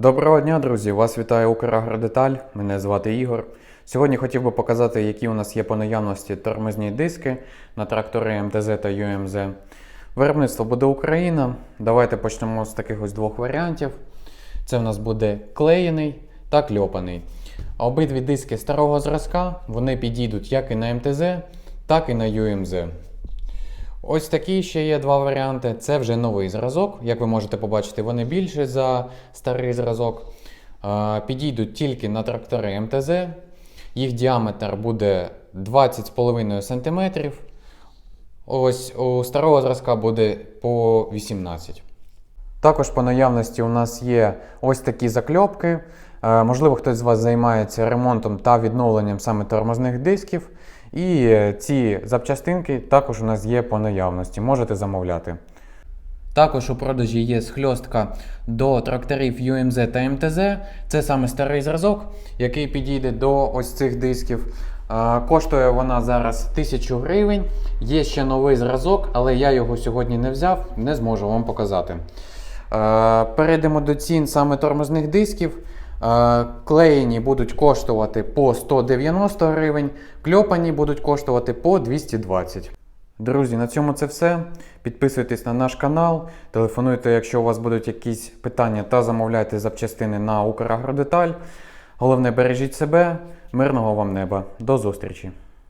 Доброго дня, друзі! Вас вітає Украгродеталь. Мене звати Ігор. Сьогодні хотів би показати, які у нас є по наявності тормозні диски на трактори МТЗ та ЮМЗ. Виробництво буде Україна. Давайте почнемо з таких ось двох варіантів. Це в нас буде клеєний та кльопаний. Обидві диски старого зразка вони підійдуть як і на МТЗ, так і на ЮМЗ. Ось такі ще є два варіанти. Це вже новий зразок. Як ви можете побачити, вони більші за старий зразок. Е, Підійдуть тільки на трактори МТЗ. Їх діаметр буде 20,5 см. Ось у старого зразка буде по 18 також по наявності у нас є ось такі закльопки. Е, Можливо, хтось з вас займається ремонтом та відновленням саме тормозних дисків. І е, ці запчастинки також у нас є по наявності. Можете замовляти. Також у продажі є схльостка до тракторів UMZ та МТЗ. Це саме старий зразок, який підійде до ось цих дисків. Е, Коштує вона зараз 1000 гривень. Є ще новий зразок, але я його сьогодні не взяв, не зможу вам показати. Е, Перейдемо до цін саме тормозних дисків. Е, Клеєні будуть коштувати по 190 гривень, кльопані будуть коштувати по 220. Друзі, на цьому це все. Підписуйтесь на наш канал, телефонуйте, якщо у вас будуть якісь питання, та замовляйте запчастини на Украгродеталь. Головне, бережіть себе, мирного вам неба. До зустрічі!